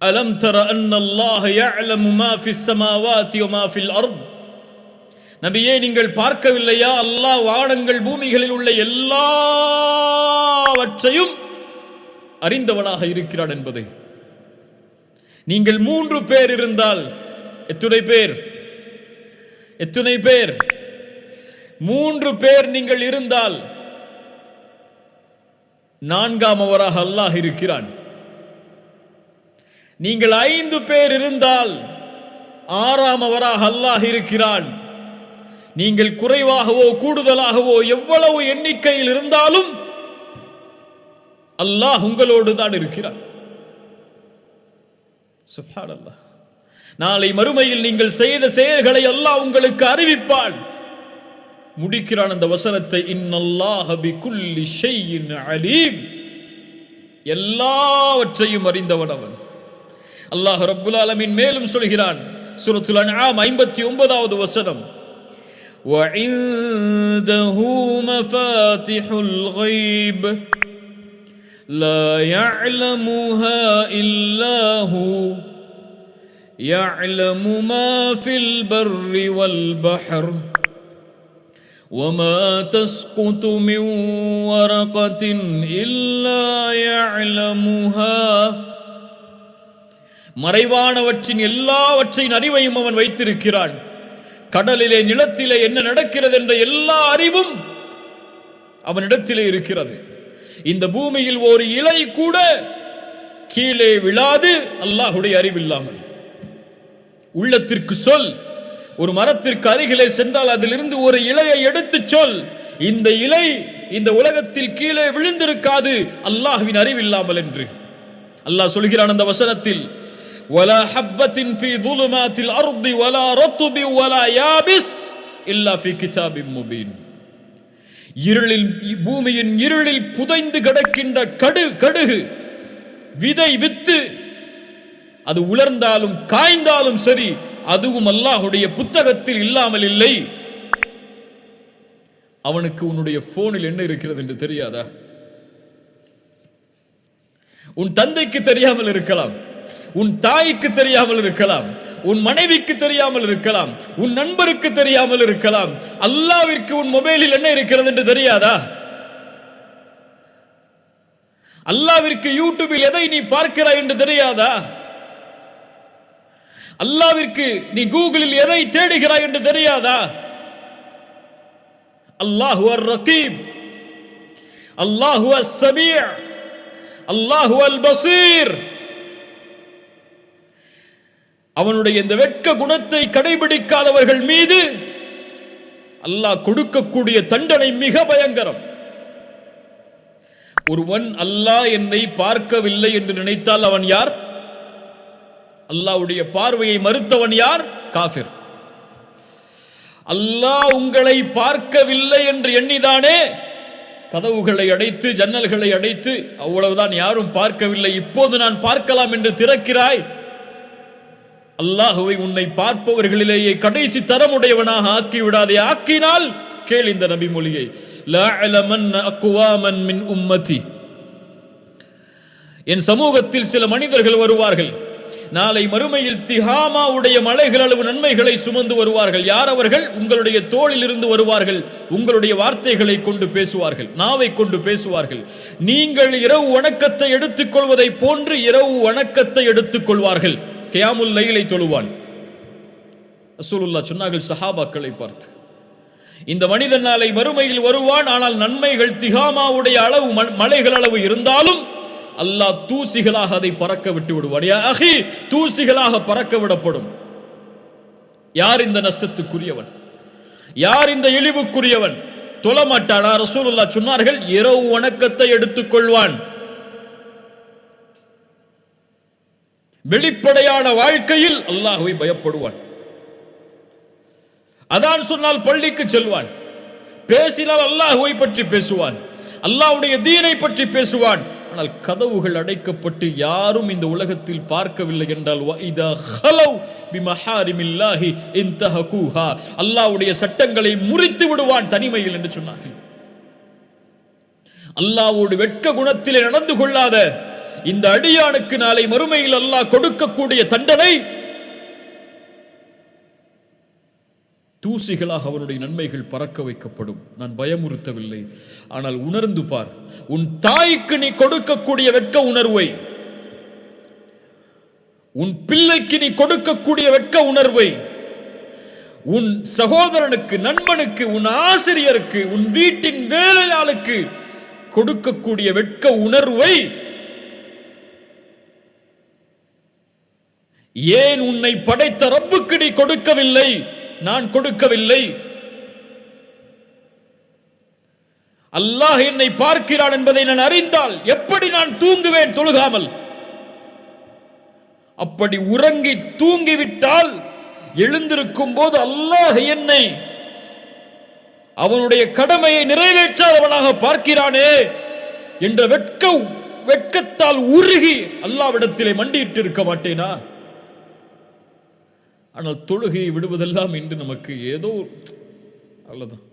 அலம் தர அன் அல்லாஹ் يعلم ما في السماوات وما في الارض நபியே நீங்கள் பார்க்கவில்லையா அல்லாஹ் வானங்கள் பூமிகளில் உள்ள எல்லாவற்றையும் அறிந்தவனாக இருக்கிறான் என்பதை நீங்கள் மூன்று பேர் இருந்தால் எத்துணை பேர் எத்துணை பேர் மூன்று பேர் நீங்கள் இருந்தால் நான்காம் அவராக அல்லாஹ் இருக்கிறான் நீங்கள் ஐந்து பேர் இருந்தால் ஆறாம் அவராக அல்லாஹ் இருக்கிறான். நீங்கள் குறைவாகவோ கூடுதலாகவோ எவ்வளவு எண்ணிக்கையில் இருந்தாலும் அல்லாஹ் உங்களோடு தான் இருக்கிறான். சுப்ஹானல்லாஹ் நாளை மறுமையில் நீங்கள் செய்த செயல்களை அல்லாஹ் உங்களுக்கு அறிவிப்பான். முடிக்கிறான் அந்த வசனத்தை இன்னல்லாஹ் பிகுல்லி ஷைஇன் அலீம். எல்லாவற்றையும் அறிந்தவன் அவன். அல்லாஹ் ரப்புல் ஆலமீன் மேலும் சொல்கிறான் சூரத்துல் அன்ஆம் 59வது வசனம் وعنده مفاتح الغيب لا يعلمها إلا هو يعلم ما في البر والبحر وما تسقط من ورقة إلا يعلمها மறைவானவற்றின் எல்லாவற்றின் அறிவையும் அவன் வைத்திருக்கிறான். கடலிலே நிலத்திலே என்ன நடக்கிறது என்ற எல்லா அறிவும் அவனிடத்திலே இருக்கிறது. இந்த பூமியில் ஒரு இலை கூட கீழே விழாது அல்லாஹுடைய அறிவில்லாமல் உள்ளத்திற்கு சொல் ஒரு மரத்திற்கு அருகிலே சென்றால் அதிலிருந்து ஒரு இலையை எடுத்து சொல். இந்த இலை இந்த உலகத்தில் கீழே விழுந்திருக்காது அல்லாஹுவின் அறிவில்லாமல் என்று. அல்லாஹ் சொல்கிறான் அந்த வசனத்தில் ولا حبة في ظلمات الأرض ولا رطب ولا يابس إلا في كتاب مبين இருளில் பூமியின் இருளில் புதைந்து கிடக்கின்ற கடு கடுகு விதை வித்து அது உலர்ந்தாலும் காய்ந்தாலும் சரி அதுவும் அல்லாஹுடைய புத்தகத்தில் இல்லாமல் இல்லை அவனுக்கு உன்னுடைய போனில் என்ன இருக்கிறது என்று தெரியாதா உன் தந்தைக்கு தெரியாமல் இருக்கலாம் உன் தாய்க்கு தெரியாமல் இருக்கலாம் உன் மனைவிக்கு தெரியாமல் இருக்கலாம் உன் நண்பருக்கு தெரியாமல் இருக்கலாம். அல்லாவிற்கு உன் மொபைலில் என்ன இருக்கிறது என்று தெரியாதா? அல்லாவிற்கு யூடியூபில் எதை நீ பார்க்கிறாய் என்று தெரியாதா? அல்லாவிற்கு நீ கூகுளில் எதை தேடுகிறாய் என்று தெரியாதா? அல்லாஹு அர் ரகீப் அல்லாஹு அஸ் சமீ. அல்லாஹு அல் பசீர். அவனுடைய இந்த வெட்க குணத்தை கடைபிடிக்காதவர்கள் மீது அல்லாஹ் கொடுக்கக்கூடிய தண்டனை மிக பயங்கரம். ஒருவன் அல்லாஹ் என்னை பார்க்கவில்லை என்று நினைத்தால் அவன் யார்? அல்லாஹ்வுடைய பார்வையை மறுத்தவன் யார்? காஃபிர். அல்லாஹ் உங்களை பார்க்கவில்லை என்று எண்ணிதானே? கதவுகளை அடைத்து ஜன்னல்களை அடைத்து அவ்வளவுதான் யாரும் பார்க்கவில்லை. இப்போது நான் பார்க்கலாம் என்று திறக்கிறாய். அல்லாஹுவை உன்னை பார்ப்பவர்களிலேயே கடைசி தரமுடையவனாக ஆக்கி விடாதே ஆக்கினால் கேள் இந்த நபி மொழியை. மின் உம்மதி. என் சமூகத்தில் சில மனிதர்கள் வருவார்கள். நாளை மறுமையில் திஹாமாவுடைய மலைகள் அளவு நன்மைகளை சுமந்து வருவார்கள். யார் அவர்கள்? உங்களுடைய தோளில் இருந்து வருவார்கள். உங்களுடைய வார்த்தைகளை கொண்டு பேசுவார்கள். நாவை கொண்டு பேசுவார்கள். நீங்கள் இரவு வணக்கத்தை எடுத்துக்கொள்வதை போன்று இரவு வணக்கத்தை எடுத்துக்கொள்வார்கள். கியாமுல் லைலை தொழுவான் ரசூலுல்லா சொன்னார்கள் சஹாபாக்களை பார்த்து இந்த மனிதன் நாளை மறுமையில் வருவான் ஆனால் நன்மைகள் திகாமாவுடைய அளவு மலைகள் அளவு இருந்தாலும் அல்லாஹ் தூசிகளாக அதை பறக்க விட்டு விடுவான் அகி தூசிகளாக பறக்க விடப்படும் யார் இந்த நஷ்டத்துக்குரியவன் யார் இந்த இழிவுக்குரியவன் தொழமாட்டானா ரசூலுல்லா சொன்னார்கள் இரவு வணக்கத்தை எடுத்துக்கொள்வான் வெளிப்படையான வாழ்க்கையில் அல்லாஹுவை பயப்படுவான். அதான் சொன்னால் பள்ளிக்கு செல்வான். பேசினால் அல்லாஹுவை பற்றி பேசுவான். அல்லாஹுடைய தீனை பற்றி பேசுவான். ஆனால் கதவுகள் அடைக்கப்பட்டு யாரும் இந்த உலகத்தில் பார்க்கவில்லை என்றால் அல்லாவுடைய அல்லாஹ்வுடைய சட்டங்களை முறித்து விடுவான் தனிமையில் என்று சொன்னார்கள். அல்லாவோடு வெட்க குணத்திலே நடந்து கொள்ளாத இந்த அடியானுக்கு நாளை மறுமையில் அல்லாஹ் கொடுக்கக்கூடிய தண்டனை. தூசிகளாக அவனுடைய நன்மைகள் பறக்க வைக்கப்படும். நான் பயமுறுத்தவில்லை. ஆனால் உணர்ந்து பார் உன் தாய்க்கு நீ கொடுக்கக்கூடிய வெட்க உணர்வை உன் பிள்ளைக்கு நீ கொடுக்கக்கூடிய வெட்க உணர்வை உன் சகோதரனுக்கு நண்பனுக்கு உன் ஆசிரியருக்கு உன் வீட்டின் வேலையாளுக்கு கொடுக்கக்கூடிய வெட்க உணர்வை ஏன் உன்னை படைத்த ரப்புக்கு நீ கொடுக்கவில்லை? நான் கொடுக்கவில்லை. அல்லாஹ் என்னை பார்க்கிறான் என்பதை நான் அறிந்தால் எப்படி நான் தூங்குவேன் தொழுகாமல்? அப்படி உறங்கி தூங்கிவிட்டால் எழுந்திருக்கும் போது அல்லாஹ் என்னை அவனுடைய கடமையை நிறைவேற்றாதவனாக பார்க்கிறானே என்ற வெட்க வெட்கத்தால் உருகி அல்லாவிடத்திலே மண்டியிட்டு இருக்க மாட்டேனா? ஆனால் தொழுகையை விடுவதெல்லாம் இன்று நமக்கு ஏதோ அவ்வளோதான்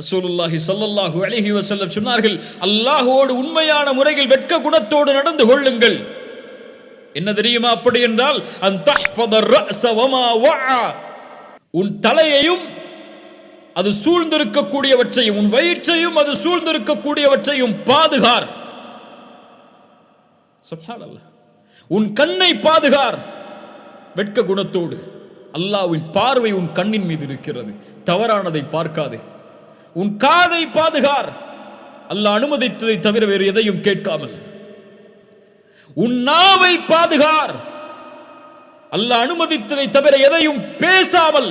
ரசூலுல்லாஹி சல்லல்லாஹு அழகி வசல்லம் சொன்னார்கள் அல்லாஹுவோடு உண்மையான முறையில் வெட்க குணத்தோடு நடந்து கொள்ளுங்கள். என்ன தெரியுமா அப்படி என்றால் உன் தலையையும் அது சூழ்ந்திருக்கக்கூடியவற்றையும் உன் வயிற்றையும் அது சூழ்ந்திருக்கக்கூடியவற்றையும் பாதுகார். சுப்ஹானல்லாஹ் உன் கண்ணை பாதுகார். வெட்க குணத்தோடு. அல்லாஹ்வின் பார்வை உன் கண்ணின் மீது இருக்கிறது. தவறானதை பார்க்காதே. உன் காதை பாதுகார். அல்லாஹ் அனுமதித்ததை தவிர வேறு எதையும் கேட்காமல். உன் நாவை பாதுகார். அல்லாஹ் அனுமதித்ததை தவிர எதையும் பேசாமல்.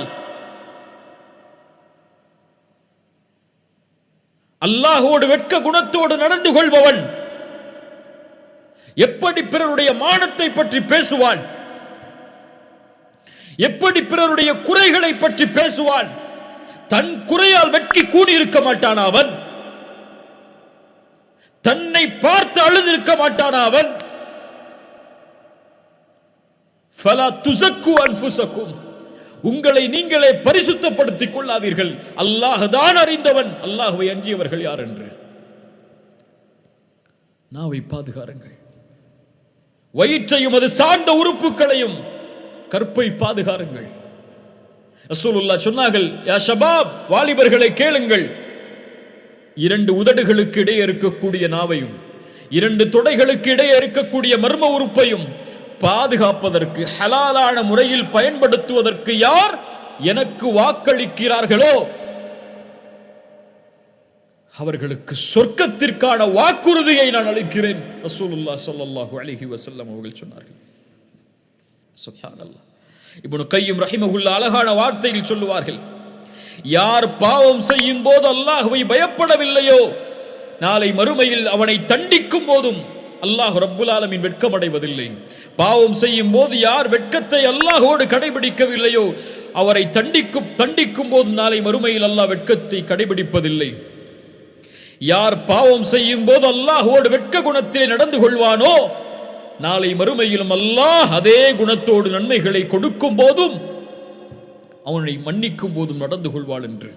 அல்லாஹோடு வெட்க குணத்தோடு நடந்து கொள்பவன். எப்படி பிறருடைய மானத்தை பற்றி பேசுவான் எப்படி பிறருடைய குறைகளை பற்றி பேசுவான் தன் குறையால் வெட்கி கூடியிருக்க மாட்டான் அவன்? தன்னை பார்த்து அழுதிருக்க மாட்டான் அவன்? அன்ஃபுசக்கும் உங்களை நீங்களே பரிசுத்தப்படுத்திக் கொள்ளாதீர்கள். அல்லாஹ் தான் அறிந்தவன். அல்லாஹுவை அஞ்சியவர்கள் யார் என்று? நாவை பாதுகாருங்கள். வயிற்றையும் அது சார்ந்த உறுப்புகளையும் கற்பை பாதுகாருங்கள். ரசூலுல்லாஹ் சொன்னார்கள் யா ஷபாப் வாலிபர்களை கேளுங்கள். இரண்டு உதடுகளுக்கு இடையே இருக்கக்கூடிய நாவையும் இரண்டு தொடைகளுக்கு இடையே இருக்கக்கூடிய மர்ம உறுப்பையும் பாதுகாப்பதற்கு ஹலாலான முறையில் பயன்படுத்துவதற்கு யார் எனக்கு வாக்களிக்கிறார்களோ அவர்களுக்கு சொர்க்கத்திற்கான வாக்குறுதியை நான் அளிக்கிறேன். ரசூலுல்லா ஸல்லல்லாஹு அலிஹி வசல்லம் அவர்கள் சொன்னார்கள். சுப்ஹானல்லாஹ். இவனு கையும் ரஹிமஹுல்லா அழகான வார்த்தையில் சொல்லுவார்கள். யார் பாவம் செய்யும் போது அல்லாஹுவை பயப்படவில்லையோ நாளை மறுமையில் அவனை தண்டிக்கும் போதும் அல்லாஹ் ரப்புலாலமின் வெட்கமடைவதில்லை. பாவம் செய்யும் போது யார் வெட்கத்தை அல்லாஹோடு கடைபிடிக்கவில்லையோ அவரை தண்டிக்கும் தண்டிக்கும் போது நாளை மறுமையில் அல்லாஹ் வெட்கத்தை கடைபிடிப்பதில்லை. யார் பாவம் செய்யும் போது அல்லாஹோடு வெட்க குணத்திலே நடந்து கொள்வானோ நாளை மறுமையிலும் அல்லாஹ் அதே குணத்தோடு நன்மைகளை கொடுக்கும் போதும் அவனை மன்னிக்கும் போதும் நடந்து கொள்வாள் என்று.